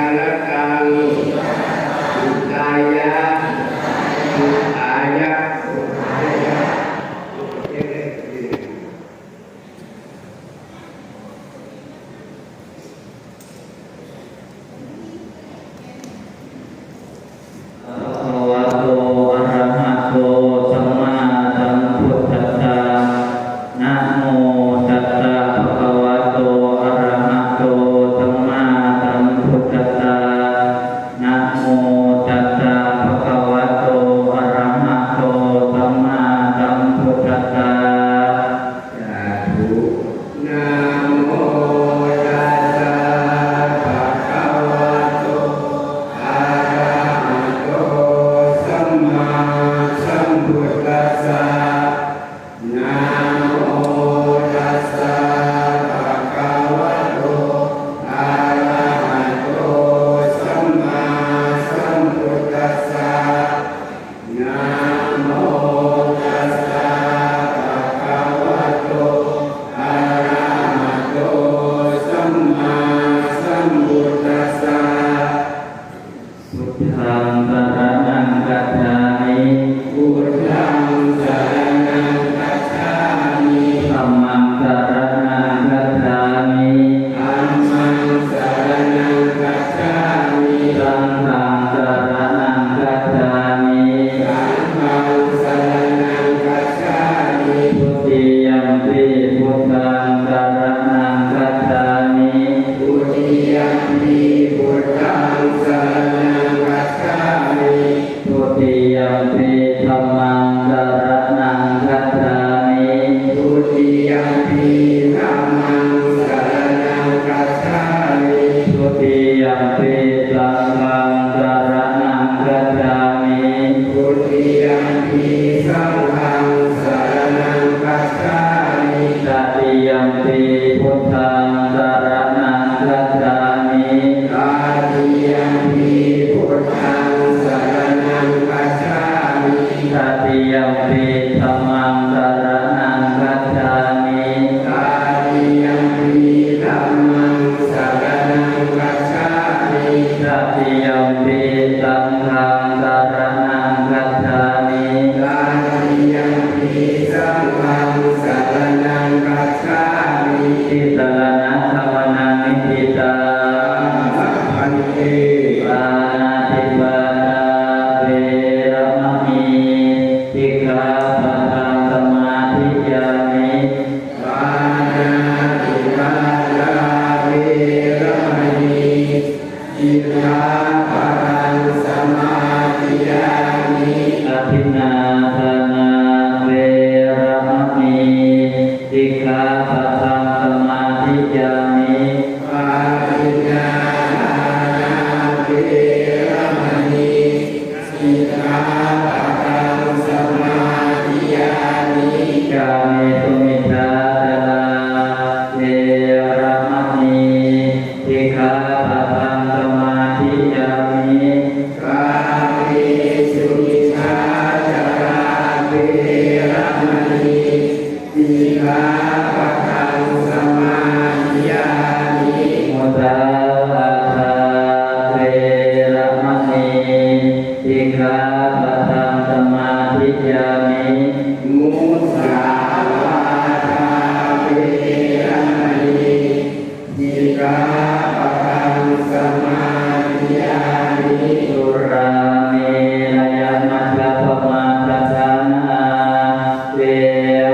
วิ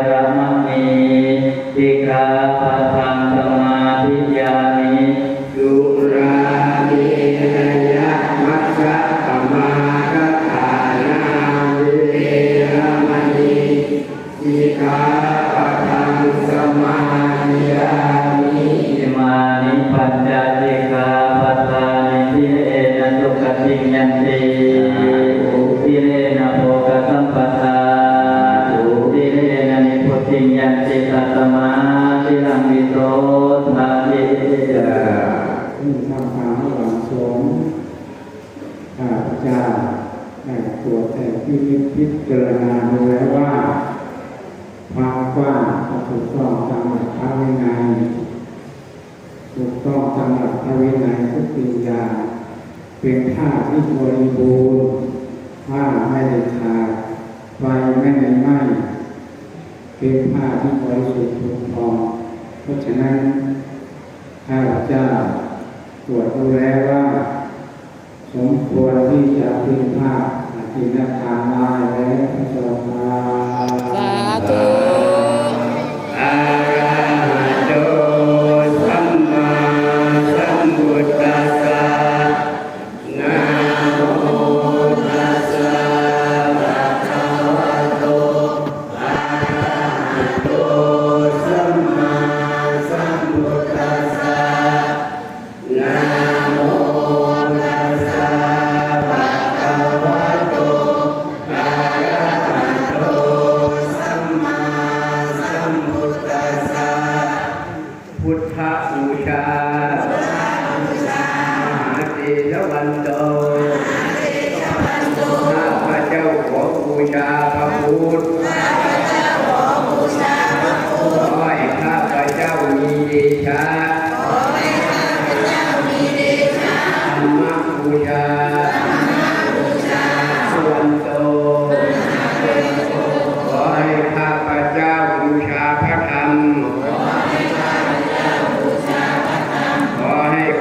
ร พิจารณาดูแล้วว่าความกว้างก็ถูกต้องตามหลักพระวินัยถูกต้องตามหลักพระวินัยทุกสิ่งอย่างเป็นท่าที่บริบูรณ์ผ้าไม่ได้ขาดไฟไม่ได้ไหม้เป็นผ้าที่บริสุทธิ์ถูกต้องเพราะฉะนั้นข้าพเจ้า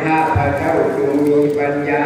ข้าพระเจ้าจงมีปัญญา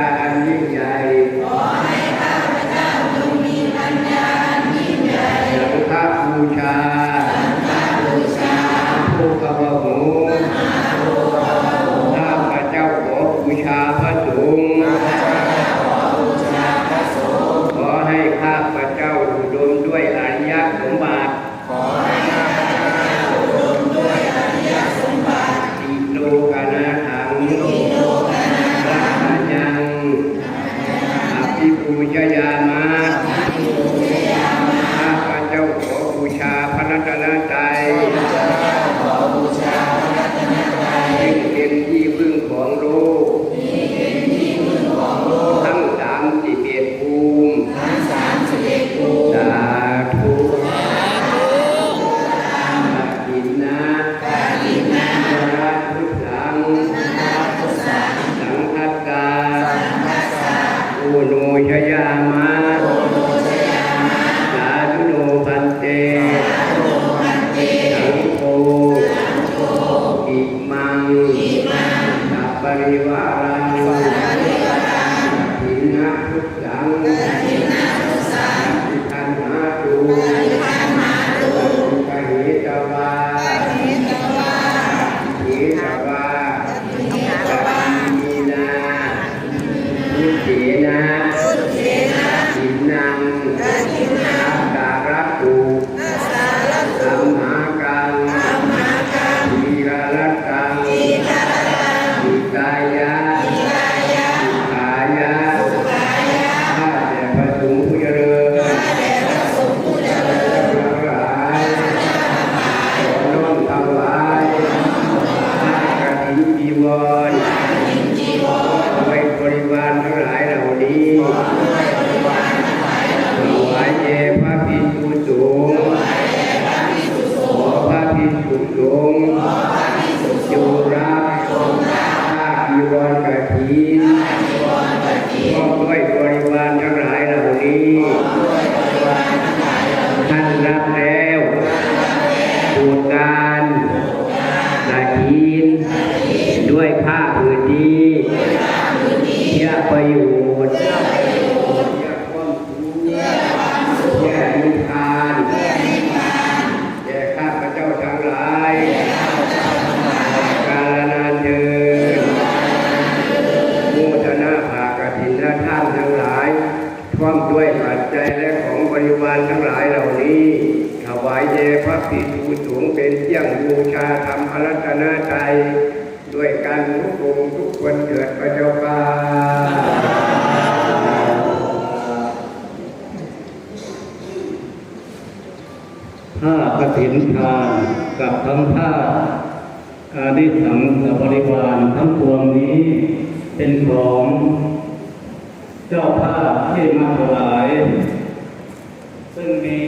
Thì. ผ้ากฐินทานกับทั้งผ้าอาดิสังสบริวารทั้งปวงนี้เป็นของ เจ้าภาพที่มาถวาย ซึ่งมี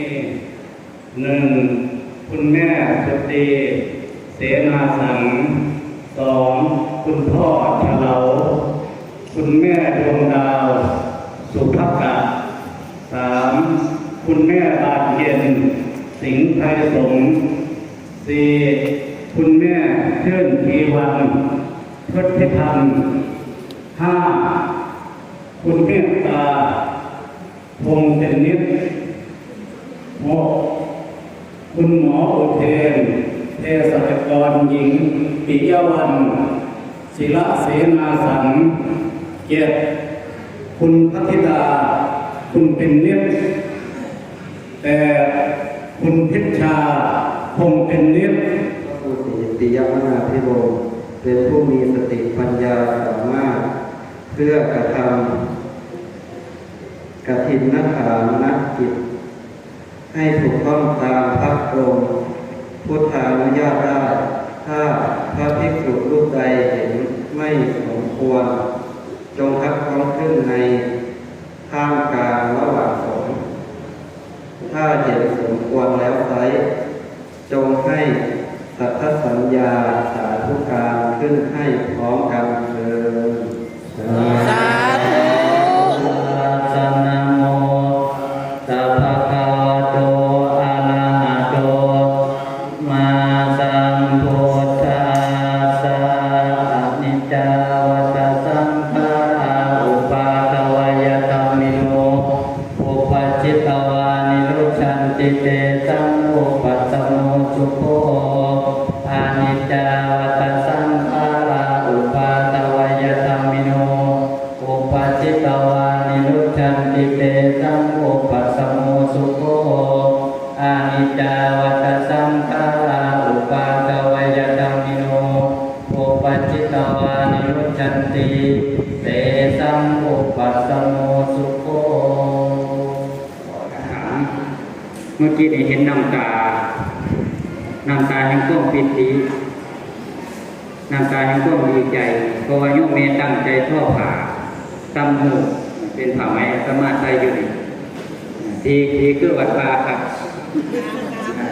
หนึ่งคุณแม่สุตีเสนาสังสองคุณพ่อฉลาคุณแม่ดวงดาว สุภกะสามคุณแม่บานเย็น สิงห์ไทยสงฆ์สี่คุณแม่เชิญทีวันทศพิพันธ์ห้าคุณเมตตาพงษ์เจนนิดหกคุณหมออุเทนเภสัชกรหญิง ปิยวันศิลเสนาสังเกียรติคุณพัทธิดา คุณเป็นเนียแต่ คุณพิชชาคงเป็นเนียบพระครูติยมนาภิรมย์เป็นผู้มีสติปัญญาสามารถ เพื่อกระทำกฐินนักฐานนักกิจ ให้ถูกต้องตามพระองค์พุทธานุญาตได้ ถ้าพระภิกษุรูปใดเห็นไม่สมควร จงทักท้องขึ้นในท่ามกลางระหว่างสงฆ์ ถ้าเห็นสมควรแล้วไซจงให้สัทธสัญญาสาธุการขึ้นให้พร้อมกันเถิด ติเตสังอุปัสสโมสุโขเมื่อกี้นี้เห็นน้ำตา น้ำตาแห่งความปิติน้ำตาแห่งความดีใจเพราะว่าโยมเมตั้งใจท่อผ่าตำหูเป็นผ่าไหมสมาใส่อยู่นี่ทีทีคือวัดปาครับ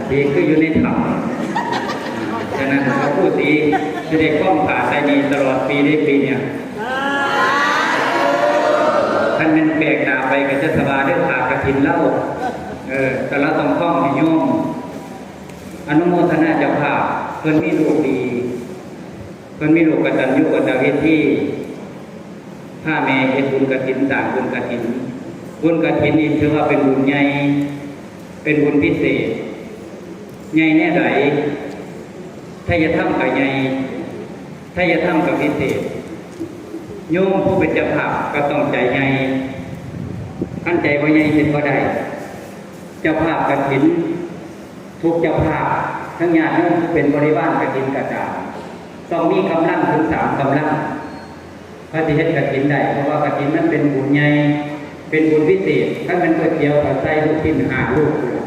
ทีคืออยู่ในถ้ำ ฉะนั้นพระผู้ตีจะได้คล้องผ่าใส่ดีตลอดปีได้ปีเนี่ยท่านเป็นแบกดาไปกับเจ้าสบายได้ผ่ากระถินเล่า เออแต่เราต้องคล้องให้โยมอนุโมทนาจ้าภาพเพิ่นมีลูกดีเพิ่นมีลูกกตัญญูกตเวทีถ้าแม่เฮ็ดบุญกฐินต่างบุญกฐิน บุญกฐินนี่ถือว่าเป็นบุญใหญ่เป็นบุญพิเศษใหญ่แน่ใด ถ้าจะทำกับใหญ่ถ้าจะทำกับพิเศษโยมผู้เป็นเจ้าภาพก็ต้องใจใหญ่ขั้นใจว่าใหญ่เป็นก็ได้ เจ้าภาพกฐิน ทุกเจ้าภาพ ทั้งญาติโยมเป็นบริวารกฐินกระจายต้องมีกำลังถึงสามกำลังพระที่เฮ็ดกฐินได้เพราะว่ากฐินนั้นเป็นบุญใหญ่เป็นบุญพิเศษถ้าเป็นก๋วยเตี๋ยวกับใส่ลูกชิ้นหาลูกเลย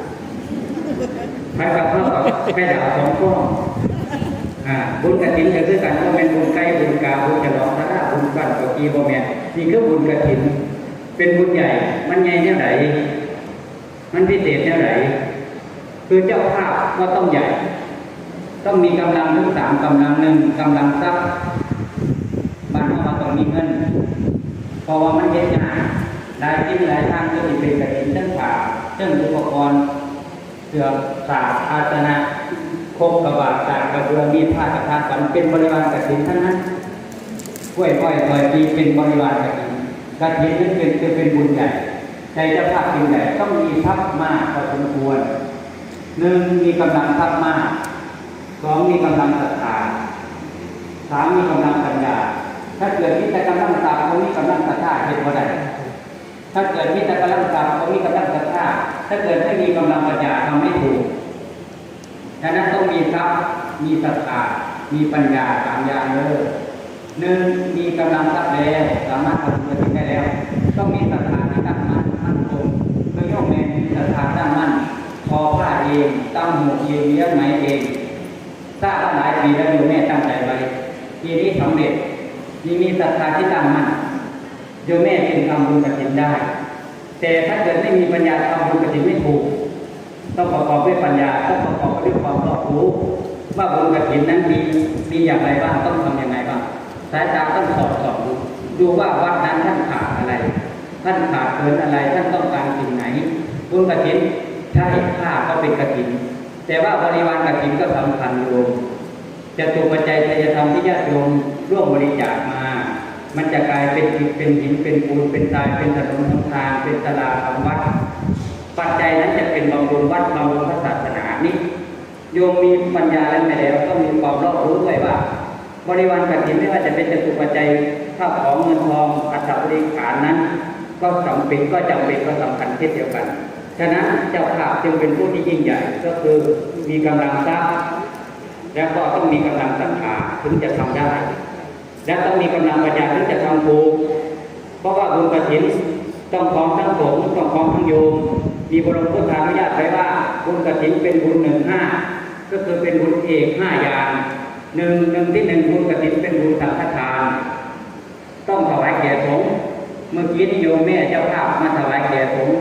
พระกับพ่อกับแม่ดาวสองข้อ บุญกฐินก็คือกันว่าเป็นบุญไก่บุญกาบุญฉลองพระราบุญบ้านกกีบ่แม่นนี่คือบุญกฐิน เป็นบุญใหญ่ มันใหญ่แนวไหนมันพิเศษแนวไหนคือเจ้าภาพก็ต้องใหญ่ ต้องมีกำลังทั้งสามกำลังหนึ่งกำลังทรัพย์บ้านเราต้องมีเงินเพราะว่ามันเยอะยากหลายที่หลายทางก็จะเป็นกระถินทั้งผ่าเรื่องอุปกรณ์เสือสาอาสนะ โคกกระบาดสากกระเบือมีผ้ากระทาสันเป็นบริวารกระถินทั้งนั้นกล้วยอ้อยลอยปีเป็นบริวารกระถินกระถินนั้นเป็นคือเป็นบุญใหญ่ใจจ้าภาพเป็นใหญ่ต้องมีทรัพย์มากพอสมควรหนึ่งมีกำลังทรัพย์มากสองมีกำลังศรัทธาสามมีกำลังปัญญา ถ้าเกิดมีแต่กำลังตาเขามีกำลังศรัทธาเห็นว่าได้ถ้าเกิดมีแต่กำลังตาเขามีกำลังศรัทธาถ้าเกิดไม่มีกำลังปัญญาทำไม่ถูก ฉะนั้นต้องมีทรัพย์มีศรัทธามีปัญญาสามอย่างเลยหนึ่งมีกำลังทรัพย์แล้วสามารถทำบุญกฐินได้แล้ว ต้องมีศรัทธาที่ตั้งมั่นมั่นคงโดยย่อมแม่มีศรัทธาตั้งมั่นพอผ้าเองตั้งหมวกเองเลี้ยงไหมเองสร้างมาหลายปีแล้วโยมแม่ตั้งใจไว้ปีนี้สำเร็จมีมีศรัทธาที่ตั้งมั่นโยมแม่จึงทำบุญกฐินได้ แต่ถ้าเกิดไม่มีปัญญาทำบุญกฐินไม่ถูก ต้องประกอบด้วยปัญญาต้องประกอบด้วยความรอบรู้ว่าบุญกฐินนั้นมีมีอย่างไรบ้างต้องทำอย่างไรบ้างสายตาต้องสอดส่องดูดูว่าวัดนั้นท่านขาดอะไร ท่านขาดเกินอะไร ท่านต้องการสิ่งไหนบุญกฐินใช่ผ้าก็เป็นกฐิน แต่ว่าบริวารกฐินก็สำคัญโยมจะตัวปัจจัยจะทำที่ญาติโยมร่วมบริจาคมา มันจะกลายเป็นอิฐเป็นหินเป็นปูนเป็นทรายเป็นถนนทางเป็นตลาดของวัด ปัจจัยนั้นจะเป็นบำรุงวัดบำรุงพระศาสนานี้โยมมีปัญญาแล้วไม่แล้วต้องมีความรอบรู้ด้วยว่า บริวารกฐินไม่ว่าจะเป็นจตุปัจจัยข้าวของเงินทองอัตบริขารนั้น ก็จำเป็นก็จำเป็นก็สำคัญเช่นเดียวกันฉะนั้นเจ้าภาพจึงเป็นผู้ที่ยิ่งใหญ่ก็คือมีกำลังทรัพย์แล้วก็ต้องมีกำลังศรัทธาถึงจะทำได้ และต้องมีกำลังปัญญาถึงจะทำถูกเพราะว่าบุญกฐิน ต้องพร้อมทั้งสงฆ์ต้องพร้อมทั้งโยม มีบรมพุทธานุญาตไว้ว่าบุญกฐินเป็นบุญหนึ่งห้าก็คือเป็นบุญเอกห้าอย่างหนึ่งหนึ่งที่หนึ่งบุญกฐินเป็นบุญสังฆทาน ต้องถวายแก่สงฆ์เมื่อกี้นิโยมแม่เจ้าภาพมาถวายแก่สงฆ์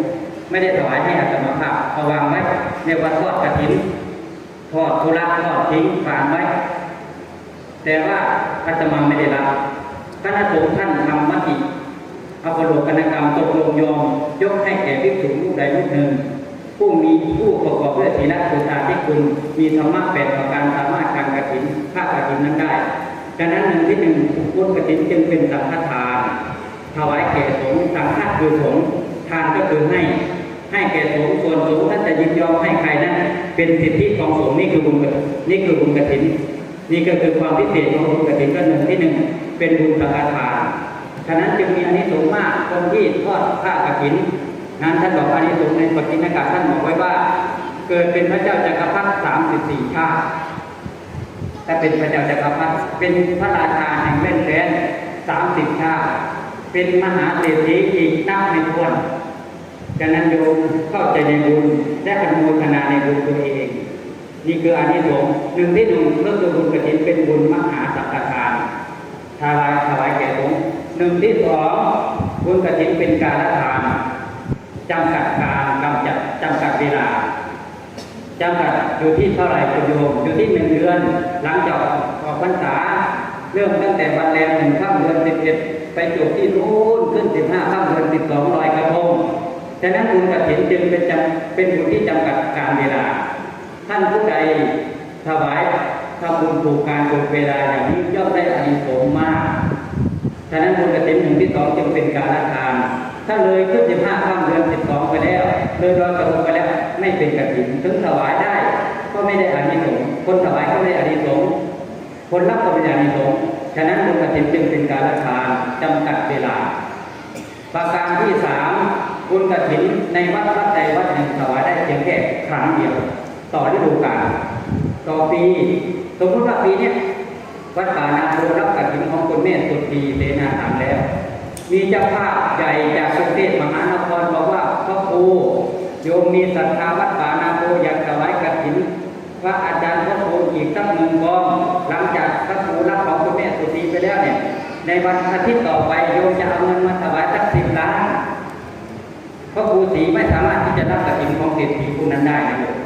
ไม่ได้ถวายให้อาตมาภาพเอาวางไว้ในวัดทอดกฐินทอดธุระทอดทิ้งผ่านไว้แต่ว่าอาตมาไม่ได้รับคณะสงฆ์ท่านทำมติ อภโลกนกรรมตกลงยอม ยกให้แก่ภิกษุรูปใดรูปหนึ่ง ผู้มีผู้ประกอบด้วยศีลสุตาที่คุณมีธรรมะแปดประการสามารถการกฐินภาคกฐินนั้นได้ดังนั้นหนึ่งที่หนึ่งบุญกฐินจึงเป็นสังฆทานถวายแก่สงฆ์สังฆคือสงฆ์ทานก็คือให้ ให้แก่สงฆ์ส่วนสงฆ์ท่านจะยินยอมให้ใครนั้นเป็นสิทธิของสงฆ์นี่คือบุญกฐินนี่คือบุญกฐิน นี่ก็คือความพิเศษของบุญกฐินก็หนึ่งที่หนึ่งเป็นบุญสังฆทาน ฉะนั้นจึงมีอานิสงส์มากคนที่ทอดผ้ากฐินนั้นท่านบอกอานิสงส์ในปฏิณกาท่านบอกไว้ว่า เกิดเป็นพระเจ้าจักรพรรดิสามสิบสี่ชาติแต่เป็นพระเจ้าจักรพรรดิเป็นพระราชาแห่งแว่นแค้นสามสิบชาติเป็นมหาเศรษฐีอีกนับไม่ถ้วนฉะนั้นโยมเข้าใจในบุญและอนุโมทนาในบุญตัวเอง นี่คืออานิสงส์หนึ่งที่หนึ่งเรื่อตัวบุญกฐินเป็นบุญมหาสังฆทานถวายถวายแก่สงฆ์ หนึ่งที่สองบุญกฐินเป็นการะทานจำกัดการกำจัดจำกัดเวลาจำกัดอยู่ที่เท่าไหร่คุณโยมอยู่ที่หนึ่งเดือน หลังจากออกพรรษาเริ่มตั้งแต่วันแรมหนึ่งข้ามเดือนสิบเอ็ดไปจบที่นู้นขึ้นสิบห้าข้ามเดือนสิบสองลอยกระทงฉะนั้นบุญกฐินจึงเป็นจำเป็นบุญที่จำกัดการเวลา ท่านผู้ใดถวายทำบุญถูกการถูกเวลาอย่างนี้ย่อมได้อานิสงส์มาก ฉะนั้นบุญกฐินหนึ่งที่สองจึงเป็นการละทาน ถ้าเลยขึ้นสิบห้าข้ามเดือนสิบสองไปแล้วเลยรอยกระทงไปแล้วไม่เป็นกฐินถึงถวายได้ ก็ไม่ได้อานิสงส์คนถวายก็ไม่ได้อานิสงส์คนรับก็ไม่ได้อานิสงส์ฉะนั้นบุญกฐินจึงเป็นการละทานจำกัดเวลา ประการที่สามบุญกฐินในวัดวัดใดวัดหนึ่งถวายได้เพียงแค่ครั้งเดียว ต่อฤดูกาลต่อปี สมมติว่าปีเนี้ย วัดป่านาโพรับกฐินของคุณแม่สุดปีเสนาถามแล้ว มีเจ้าภาพใหญ่จากกรุเทพมหานครบอกว่าพระครูโยมมีศรัทธาวัดป่านาโพอยากถวายกฐินพระอาจารย์พระครูอีกสักหนึ่งกองหลังจากพระครูรับของคุณแม่สุดปีไปแล้วเนี่ย ในวันอาทิตย์ต่อไปโยมจะเอาเงินมาถวายสักสิบล้านพระครูศรีไม่สามารถที่จะรับกฐินของเศรษฐีผู้นั้นได้นะโยม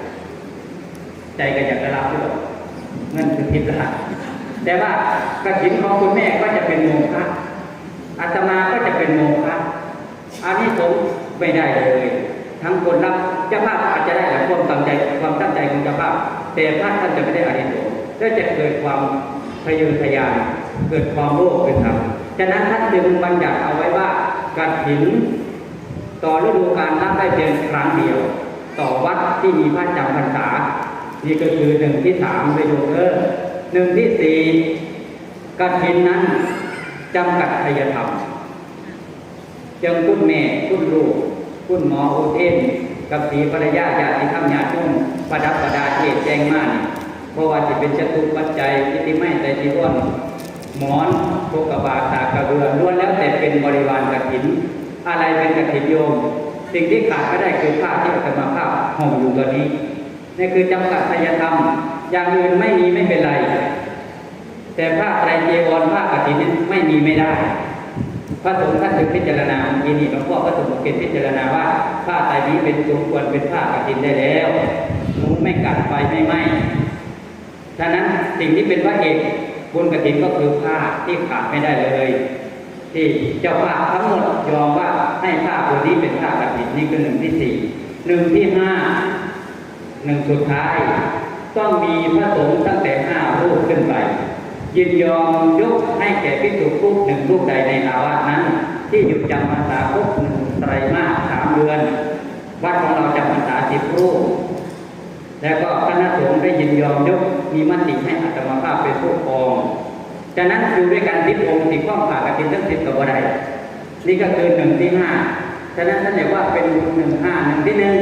ใจก็อยากจะรับด้วยเงินคือทิพย์ละ แต่ว่ากฐินของคุณแม่ก็จะเป็นโมฆะอาตมาก็จะเป็นโมฆะอันนี้ผมไม่ได้เลย ทั้งคนรับเจ้าภาพอาจจะได้แต่ความตั้งใจความตั้งใจของเจ้าภาพ แต่พระท่านจะไม่ได้อานิสงส์และจะเกิดความทะเยอทะยานเกิดความโลภเกิดธรรมฉะนั้นท่านจึงบัญญัติเอาไว้ว่ากฐินต่อฤดูกาลรับได้เพียงครั้งเดียว ต่อวัดที่มีพระจำพรรษา นี่ก็คือหนึ่งที่สามไปดูเออ หนึ่งที่สี่กฐินนั้นจำกัดทายธรรมจังคุณแม่คุณลูกคุณหมออุเทนกับสีภรรยาญาติธรรมญาติชุ่มประดับประดาเทศแจ้งมานี่เพราะว่าจะเป็นจตุปัจจัยอิติไม่แต่จีวรหมอนโภกบาตากระเบือล้วนแล้วแต่เป็นบริวารกฐิน อะไรเป็นกฐินโยม สิ่งที่ขาดไม่ได้คือผ้าที่อาตมาภาพห่มอยู่ตัวนี้นี่คือจำกัดทายธรรมอย่างอื่นไม่มีไม่เป็นไร แต่ผ้าไตรเจวรผ้ากฐินนี่ไม่มีไม่ได้พระสงฆ์ท่านถึงพิจารณาเมื่อกี้นี่หลวงพ่อพระสงฆ์เกณฑพิจารณาว่าผ้าไตรนี้เป็นสมควรเป็นผ้ากฐินได้แล้วมุงไม่กัดไฟไม่ไหม้ฉะนั้นสิ่งที่เป็นพระเอกบนกฐินก็คือผ้าที่ขาดไม่ได้เลย ที่เจ้าภาพทั้งหมดยอมว่าให้ผ้าตัวนี้เป็นผ้ากฐินนี่คือหนึ่งที่สี่หนึ่งที่ห้าหนึ่งสุดท้าย ต้องมีพระสงฆ์ตั้งแต่ห้ารูปขึ้นไป ยินยอมยกให้แก่พิสุรูปหนึ่งรูปใดในอาวาสนั้น ที่อยู่จำพรรษาครบหนึ่งไตรมาสสามเดือน วัดของเราจำพรรษาสิบรูป แล้วก็คณะสงฆ์ได้ยินยอมยกมีมติให้อัตมาภาพเป็นผู้ครองฉะนั้นอยู่ด้วยกันทิพองค์ติดข้องผ่ากฐินทั้งสิบกับอะไรนี่ก็คือหนึ่งที่ห้าฉะนั้นท่านเรียกว่าเป็นบุญหนึ่งห้าหนึ่งที่หนึ่ง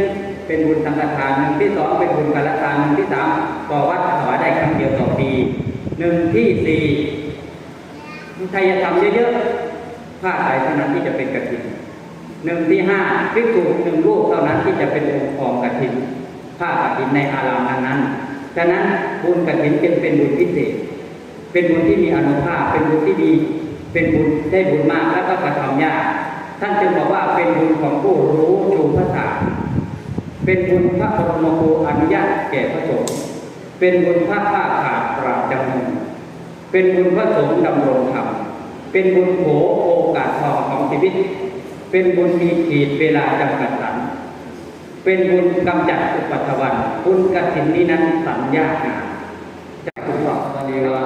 เป็นบุญสังฆทานหนึ่งที่สองเป็นบุญกาลทานหนึ่งที่สามก่อวัดถวายได้ครั้งเดียวต่อปี หนึ่งที่สี่ใครจะทำเยอะๆผ้าไตรเท่านั้นที่จะเป็นกฐินหนึ่งที่ห้าพิกษุหนึ่งรูปเท่านั้นที่จะเป็นองค์ของกฐินผ้ากฐินในอารามนั้นๆฉะนั้นบุญกฐินเป็นเป็นบุญพิเศษ เป็นบุญที่มีอนุภาพ เป็นบุญที่ดี เป็นบุญได้บุญมากแล้วก็กระทำยาก ท่านจึงบอกว่าเป็นบุญของผู้รู้ชูพระศาสเป็นบุญพระบรมครูอนุญาตแก่พระสงฆ์เป็นบุญพระผ้าขาด ราบจำนวนเป็นบุญพระสงฆ์ดำรงธรรม เป็นบุญโผโอกาสทองของชีวิต เป็นบุญมีขีดเวลาจำกัดสรรเป็นบุญกำจัดอุปัตวันบุญกระถินนี้นั้นสัญญางานจากทุกตอบปริวา